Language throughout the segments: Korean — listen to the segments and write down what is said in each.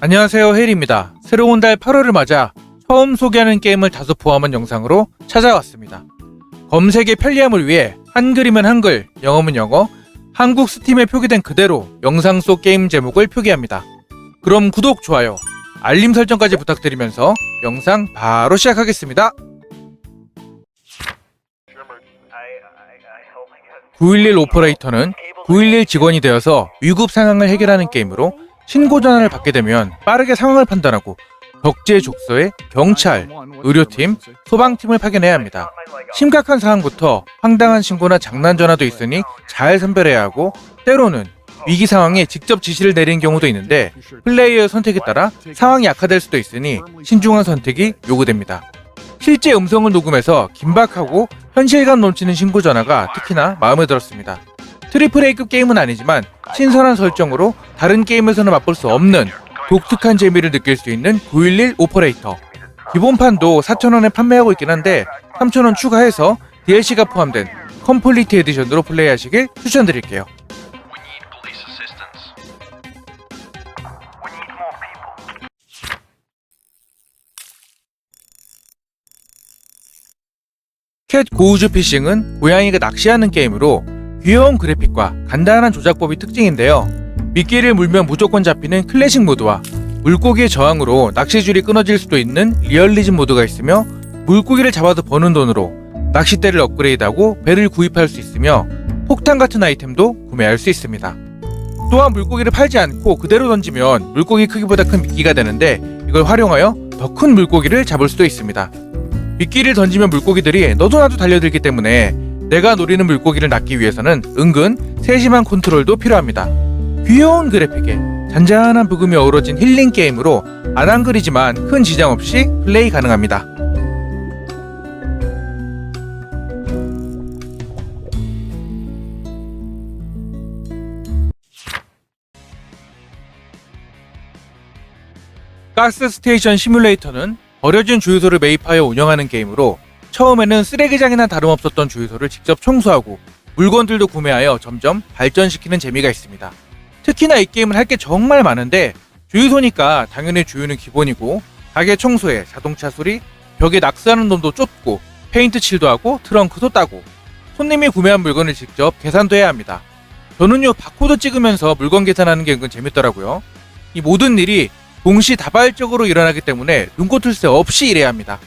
안녕하세요 헬입니다. 새로운 달 8월을 맞아 처음 소개하는 게임을 다소 포함한 영상으로 찾아왔습니다. 검색의 편리함을 위해 한글이면 한글, 영어면 영어, 한국 스팀에 표기된 그대로 영상 속 게임 제목을 표기합니다. 그럼 구독, 좋아요, 알림 설정까지 부탁드리면서 영상 바로 시작하겠습니다. 911 오퍼레이터는 911 직원이 되어서 위급 상황을 해결하는 게임으로 신고 전화를 받게 되면 빠르게 상황을 판단하고 족소에 경찰, 의료팀, 소방팀을 파견해야 합니다. 심각한 상황부터 황당한 신고나 장난 전화도 있으니 잘 선별해야 하고 때로는 위기 상황에 직접 지시를 내리는 경우도 있는데 플레이어의 선택에 따라 상황이 악화될 수도 있으니 신중한 선택이 요구됩니다. 실제 음성을 녹음해서 긴박하고 현실감 넘치는 신고 전화가 특히나 마음에 들었습니다. 트리플 A급 게임은 아니지만 신선한 설정으로 다른 게임에서는 맛볼 수 없는 독특한 재미를 느낄 수 있는 911 오퍼레이터. 기본판도 4,000원에 판매하고 있긴 한데 3,000원 추가해서 DLC가 포함된 컴플리트 에디션으로 플레이하시길 추천드릴게요. 캣 고우즈 피싱은 고양이가 낚시하는 게임으로 귀여운 그래픽과 간단한 조작법이 특징인데요. 미끼를 물면 무조건 잡히는 클래식 모드와 물고기의 저항으로 낚시줄이 끊어질 수도 있는 리얼리즘 모드가 있으며 물고기를 잡아서 버는 돈으로 낚싯대를 업그레이드하고 배를 구입할 수 있으며 폭탄 같은 아이템도 구매할 수 있습니다. 또한 물고기를 팔지 않고 그대로 던지면 물고기 크기보다 큰 미끼가 되는데 이걸 활용하여 더 큰 물고기를 잡을 수도 있습니다. 미끼를 던지면 물고기들이 너도 나도 달려들기 때문에 내가 노리는 물고기를 낚기 위해서는 은근 세심한 컨트롤도 필요합니다. 귀여운 그래픽에 잔잔한 부금이 어우러진 힐링 게임으로 안 한글이지만 큰 지장 없이 플레이 가능합니다. 가스 스테이션 시뮬레이터는 버려진 주유소를 매입하여 운영하는 게임으로 처음에는 쓰레기장이나 다름없었던 주유소를 직접 청소하고 물건들도 구매하여 점점 발전시키는 재미가 있습니다. 특히나 이 게임은 할 게 정말 많은데 주유소니까 당연히 주유는 기본이고 가게 청소에 자동차 수리, 벽에 낙서하는 놈도 쫓고 페인트 칠도 하고 트렁크도 따고 손님이 구매한 물건을 직접 계산도 해야 합니다. 저는요 바코드 찍으면서 물건 계산하는 게 은근 재밌더라고요. 이 모든 일이 동시다발적으로 일어나기 때문에 눈꽃을 새 없이 일해야 합니다.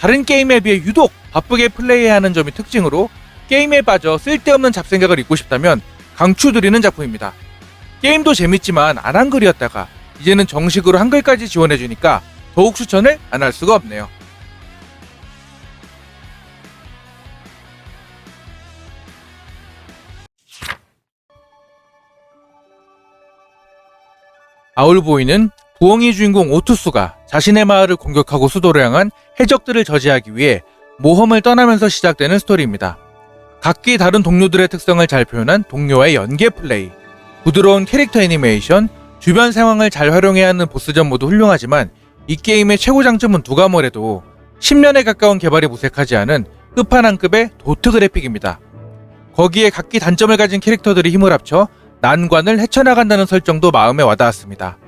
다른 게임에 비해 유독 바쁘게 플레이해야 하는 점이 특징으로 게임에 빠져 쓸데없는 잡생각을 잊고 싶다면 강추드리는 작품입니다. 게임도 재밌지만 안 한글이었다가 이제는 정식으로 한글까지 지원해주니까 더욱 추천을 안 할 수가 없네요. 아울보이는 부엉이 주인공 오투스가 자신의 마을을 공격하고 수도를 향한 해적들을 저지하기 위해 모험을 떠나면서 시작되는 스토리입니다. 각기 다른 동료들의 특성을 잘 표현한 동료와의 연계 플레이, 부드러운 캐릭터 애니메이션, 주변 상황을 잘 활용해야 하는 보스전 모두 훌륭하지만 이 게임의 최고 장점은 누가 뭐래도 10년에 가까운 개발이 무색하지 않은 끝판왕급의 도트 그래픽입니다. 거기에 각기 단점을 가진 캐릭터들이 힘을 합쳐 난관을 헤쳐나간다는 설정도 마음에 와닿았습니다.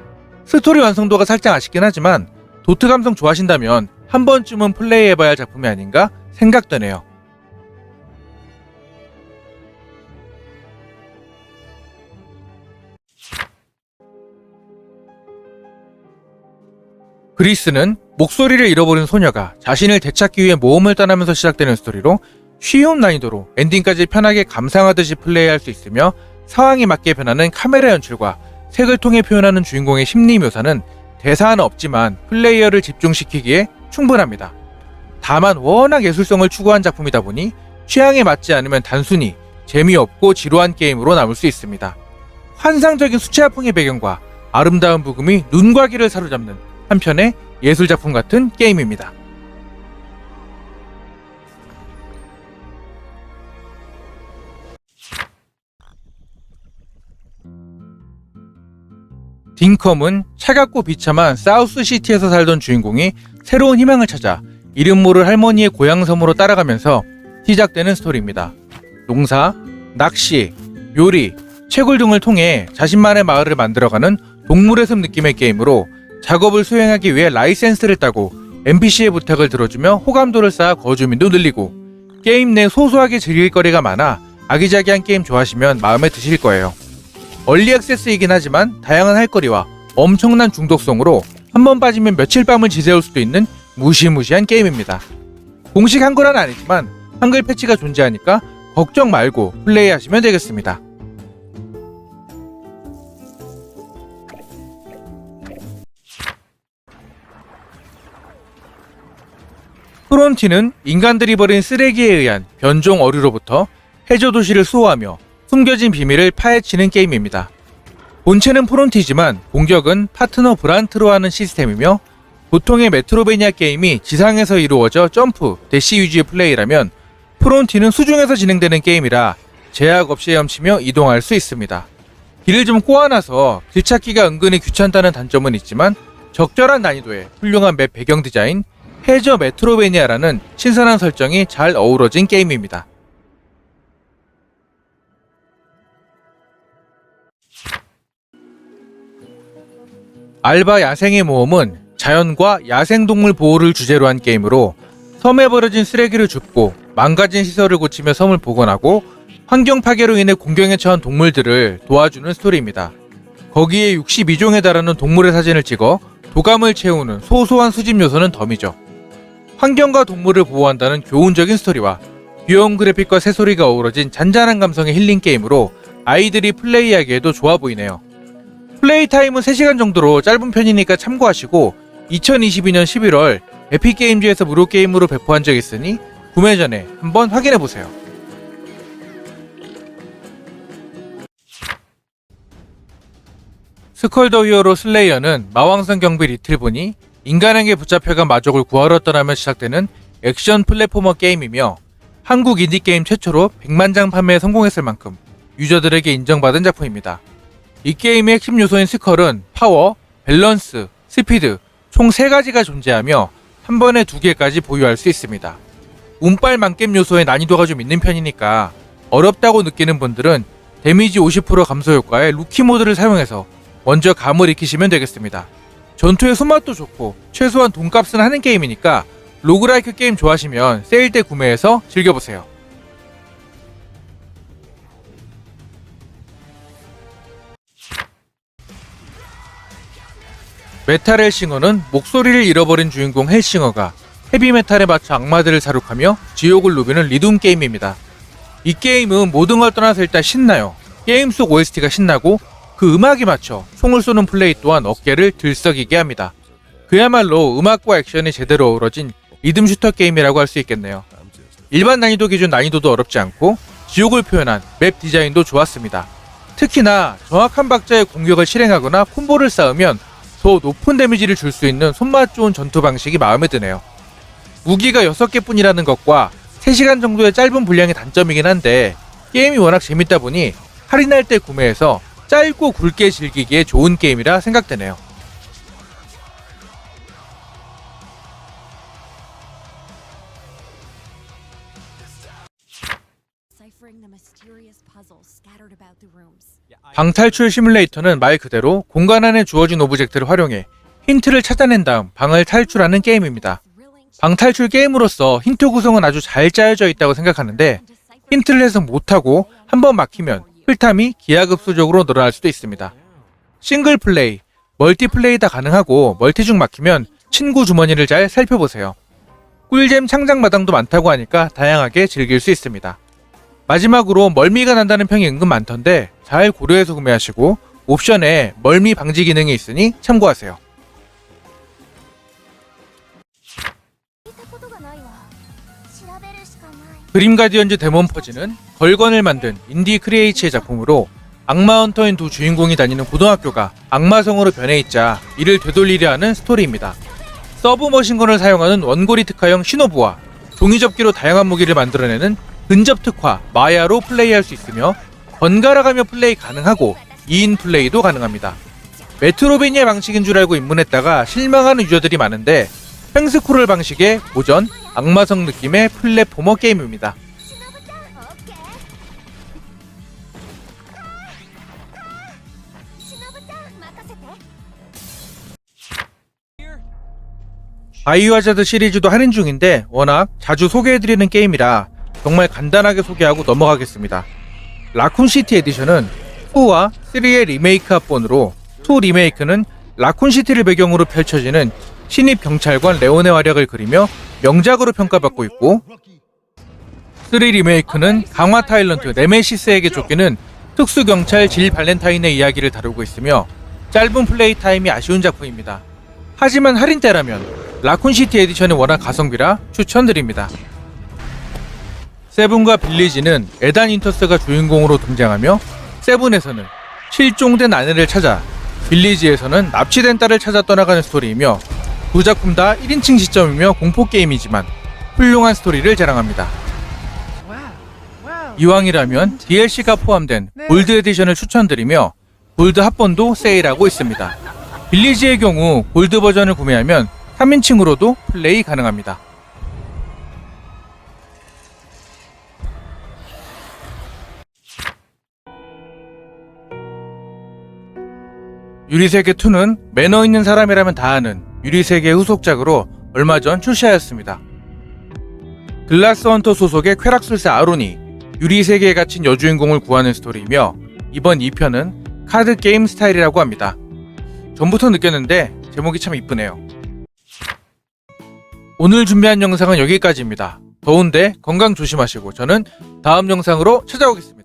스토리 완성도가 살짝 아쉽긴 하지만 도트 감성 좋아하신다면 한 번쯤은 플레이해봐야 할 작품이 아닌가 생각되네요. 그리스는 목소리를 잃어버린 소녀가 자신을 되찾기 위해 모험을 떠나면서 시작되는 스토리로 쉬운 난이도로 엔딩까지 편하게 감상하듯이 플레이할 수 있으며 상황에 맞게 변하는 카메라 연출과 색을 통해 표현하는 주인공의 심리 묘사는 대사 하나 없지만 플레이어를 집중시키기에 충분합니다. 다만 워낙 예술성을 추구한 작품이다 보니 취향에 맞지 않으면 단순히 재미없고 지루한 게임으로 남을 수 있습니다. 환상적인 수채화풍의 배경과 아름다운 부금이 눈과 귀를 사로잡는 한편의 예술 작품 같은 게임입니다. 딩컴은 차갑고 비참한 사우스시티에서 살던 주인공이 새로운 희망을 찾아 이름 모를 할머니의 고향 섬으로 따라가면서 시작되는 스토리입니다. 농사, 낚시, 요리, 채굴 등을 통해 자신만의 마을을 만들어가는 동물의 숲 느낌의 게임으로 작업을 수행하기 위해 라이센스를 따고 NPC의 부탁을 들어주며 호감도를 쌓아 거주민도 늘리고 게임 내 소소하게 즐길 거리가 많아 아기자기한 게임 좋아하시면 마음에 드실 거예요. 얼리 액세스이긴 하지만 다양한 할거리와 엄청난 중독성으로 한 번 빠지면 며칠 밤을 지새울 수도 있는 무시무시한 게임입니다. 공식 한글화는 아니지만 한글 패치가 존재하니까 걱정 말고 플레이하시면 되겠습니다. 프론티는 인간들이 버린 쓰레기에 의한 변종 어류로부터 해저 도시를 수호하며 숨겨진 비밀을 파헤치는 게임입니다. 본체는 프론티지만 공격은 파트너 브란트로 하는 시스템이며 보통의 메트로베니아 게임이 지상에서 이루어져 점프, 대시 위주의 플레이라면 프론티는 수중에서 진행되는 게임이라 제약 없이 헤엄치며 이동할 수 있습니다. 길을 좀 꼬아놔서 길 찾기가 은근히 귀찮다는 단점은 있지만 적절한 난이도에 훌륭한 맵 배경 디자인, 해저 메트로베니아라는 신선한 설정이 잘 어우러진 게임입니다. 알바 야생의 모험은 자연과 야생동물 보호를 주제로 한 게임으로 섬에 버려진 쓰레기를 줍고 망가진 시설을 고치며 섬을 복원하고 환경 파괴로 인해 공경에 처한 동물들을 도와주는 스토리입니다. 거기에 62종에 달하는 동물의 사진을 찍어 도감을 채우는 소소한 수집 요소는 덤이죠. 환경과 동물을 보호한다는 교훈적인 스토리와 귀여운 그래픽과 새소리가 어우러진 잔잔한 감성의 힐링 게임으로 아이들이 플레이하기에도 좋아 보이네요. 플레이 타임은 3시간 정도로 짧은 편이니까 참고하시고 2022년 11월 에픽게임즈에서 무료 게임으로 배포한 적이 있으니 구매 전에 한번 확인해 보세요. 스컬 더 히어로 슬레이어는 마왕성 경비 리틀본이 인간에게 붙잡혀간 마족을 구하러 떠나며 시작되는 액션 플랫포머 게임이며 한국 인디게임 최초로 100만 장 판매에 성공했을 만큼 유저들에게 인정받은 작품입니다. 이 게임의 핵심 요소인 스컬은 파워, 밸런스, 스피드 총 3가지가 존재하며 한 번에 2개까지 보유할 수 있습니다. 운빨 만겜 요소의 난이도가 좀 있는 편이니까 어렵다고 느끼는 분들은 데미지 50% 감소 효과의 루키 모드를 사용해서 먼저 감을 익히시면 되겠습니다. 전투의 손맛도 좋고 최소한 돈값은 하는 게임이니까 로그라이크 게임 좋아하시면 세일 때 구매해서 즐겨보세요. 메탈 헬싱어는 목소리를 잃어버린 주인공 헬싱어가 헤비메탈에 맞춰 악마들을 사륙하며 지옥을 누비는 리듬 게임입니다. 이 게임은 모든 걸 떠나서 일단 신나요. 게임 속 OST가 신나고 그 음악에 맞춰 총을 쏘는 플레이 또한 어깨를 들썩이게 합니다. 그야말로 음악과 액션이 제대로 어우러진 리듬 슈터 게임이라고 할 수 있겠네요. 일반 난이도 기준 난이도도 어렵지 않고 지옥을 표현한 맵 디자인도 좋았습니다. 특히나 정확한 박자의 공격을 실행하거나 콤보를 쌓으면 더 높은 데미지를 줄 수 있는 손맛 좋은 전투 방식이 마음에 드네요. 무기가 6개 뿐이라는 것과 3시간 정도의 짧은 분량이 단점이긴 한데 게임이 워낙 재밌다 보니 할인할 때 구매해서 짧고 굵게 즐기기에 좋은 게임이라 생각되네요. 방탈출 시뮬레이터는 말 그대로 공간 안에 주어진 오브젝트를 활용해 힌트를 찾아낸 다음 방을 탈출하는 게임입니다. 방탈출 게임으로서 힌트 구성은 아주 잘 짜여져 있다고 생각하는데 힌트를 해석 못하고 한번 막히면 풀탐이 기하급수적으로 늘어날 수도 있습니다. 싱글 플레이, 멀티 플레이 다 가능하고 멀티 중 막히면 친구 주머니를 잘 살펴보세요. 꿀잼 창작 마당도 많다고 하니까 다양하게 즐길 수 있습니다. 마지막으로 멀미가 난다는 평이 은근 많던데 잘 고려해서 구매하시고 옵션에 멀미 방지 기능이 있으니 참고하세요. 그림 가디언즈 데몬 퍼즈는 걸건을 만든 인디 크리에이츠의 작품으로 악마 헌터인 두 주인공이 다니는 고등학교가 악마성으로 변해있자 이를 되돌리려 하는 스토리입니다. 서브 머신건을 사용하는 원고리 특화형 시노브와 종이접기로 다양한 무기를 만들어내는 근접 특화 마야로 플레이할 수 있으며 번갈아가며 플레이 가능하고 2인 플레이도 가능합니다. 메트로베니아 방식인 줄 알고 입문했다가 실망하는 유저들이 많은데 횡스크롤 방식의 고전, 악마성 느낌의 플랫포머 게임입니다. 바이오하자드 시리즈도 할인 중인데 워낙 자주 소개해드리는 게임이라 정말 간단하게 소개하고 넘어가겠습니다. 라쿤시티 에디션은 2와 3의 리메이크 합본으로 2 리메이크는 라쿤시티를 배경으로 펼쳐지는 신입 경찰관 레온의 활약을 그리며 명작으로 평가받고 있고 3 리메이크는 강화 타일런트 네메시스에게 쫓기는 특수경찰 질 발렌타인의 이야기를 다루고 있으며 짧은 플레이 타임이 아쉬운 작품입니다. 하지만 할인 때라면 라쿤시티 에디션이 워낙 가성비라 추천드립니다. 세븐과 빌리지는 에단 인터스가 주인공으로 등장하며 세븐에서는 실종된 아내를 찾아 빌리지에서는 납치된 딸을 찾아 떠나가는 스토리이며 두 작품 다 1인칭 시점이며 공포 게임이지만 훌륭한 스토리를 자랑합니다. 이왕이라면 DLC가 포함된 골드 에디션을 추천드리며 골드 합본도 세일하고 있습니다. 빌리지의 경우 골드 버전을 구매하면 3인칭으로도 플레이 가능합니다. 유리세계 2는 매너 있는 사람이라면 다 아는 유리세계의 후속작으로 얼마 전 출시하였습니다. 글라스 헌터 소속의 쾌락술사 아론이 유리세계에 갇힌 여주인공을 구하는 스토리이며 이번 2편은 카드 게임 스타일이라고 합니다. 전부터 느꼈는데 제목이 참 이쁘네요. 오늘 준비한 영상은 여기까지입니다. 더운데 건강 조심하시고 저는 다음 영상으로 찾아오겠습니다.